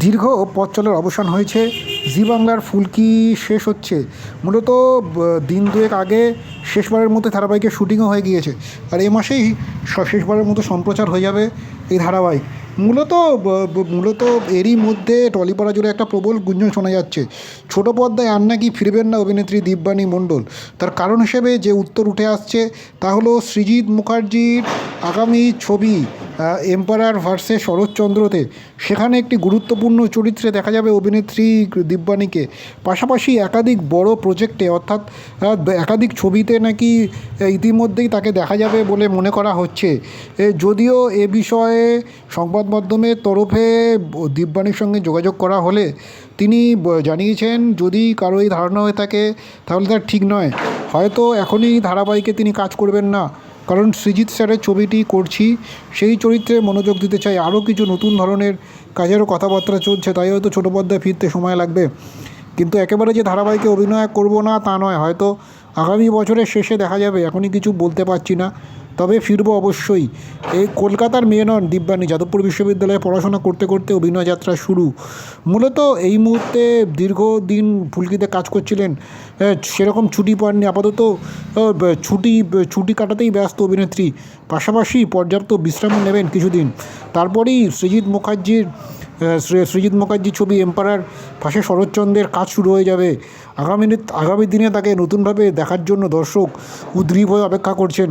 দীর্ঘ পথ চলার অবসান হয়েছে। জি বাংলার ফুলকি শেষ হচ্ছে। মূলত দিন দুয়েক আগে শেষবারের মতো ধারাবাহিকের শুটিংও হয়ে গিয়েছে। আর এ মাসেই শেষবারের মতো সম্প্রচার হয়ে যাবে এই ধারাবাহিক। মূলত মূলত এরই মধ্যে টলিপাড়া জুড়ে একটা প্রবল গুঞ্জন শোনা যাচ্ছে। ছোট পর্দায় আর নাকি ফিরবেন না অভিনেত্রী দিব্যানী মণ্ডল। তার কারণ হিসেবে যে উত্তর উঠে আসছে তা হলো সৃজিৎ মুখার্জির আগামী ছবি। এম্পায়ার ভার্সে শরৎচন্দ্রতে। সেখানে একটি গুরুত্বপূর্ণ চরিত্রে দেখা যাবে অভিনেত্রী দিব্যানীকে। পাশাপাশি একাধিক বড় প্রজেক্টে, অর্থাৎ একাধিক ছবিতে নাকি ইতিমধ্যেই তাকে দেখা যাবে বলে মনে করা হচ্ছে। যদিও এ বিষয়ে সংবাদ মাধ্যমের তরফে দিব্যানীর সঙ্গে যোগাযোগ করা হলে তিনি জানিয়েছেন, যদি কারও এই ধারণা হয়ে থাকে, তাহলে তার ঠিক নয়। হয়তো এখনই ধারাবাহিকে তিনি কাজ করবেন না। কারণ সৃজিৎ স্যারের ছবিটি করছি, সেই চরিত্রে মনোযোগ দিতে চাই। আরও কিছু নতুন ধরনের কাজেরও কথাবার্তা চলছে, তাই হয়তো ছোটো পর্দায় ফিরতে সময় লাগবে। কিন্তু একেবারে যে ধারাবাহিকে অভিনয় করব না তা নয়, হয়তো আগামী বছরের শেষে দেখা যাবে, এখনই কিছু বলতে পারছি না। তবে ফিরব অবশ্যই। এই কলকাতার মেয়ে নন, দিব্যানী। যাদবপুর বিশ্ববিদ্যালয়ে পড়াশোনা করতে করতে অভিনয় যাত্রা শুরু। মূলত এই মুহূর্তে দীর্ঘদিন ফুলকিতে কাজ করছিলেন। সেরকম ছুটি পাননি। আপাতত ছুটি ছুটি কাটাতেই ব্যস্ত অভিনেত্রী। পাশাপাশি পর্যাপ্ত বিশ্রাম নেবেন কিছুদিন। তারপরেই সৃজিৎ মুখার্জির সৃজিৎ মুখার্জি ছবি এম্পায়ার পাশে শরৎচন্দ্রের কাজ শুরু হয়ে যাবে। আগামী আগামী দিনে তাকে নতুনভাবে দেখার জন্য দর্শক উদ্গ্রীব হয়ে অপেক্ষা করছেন।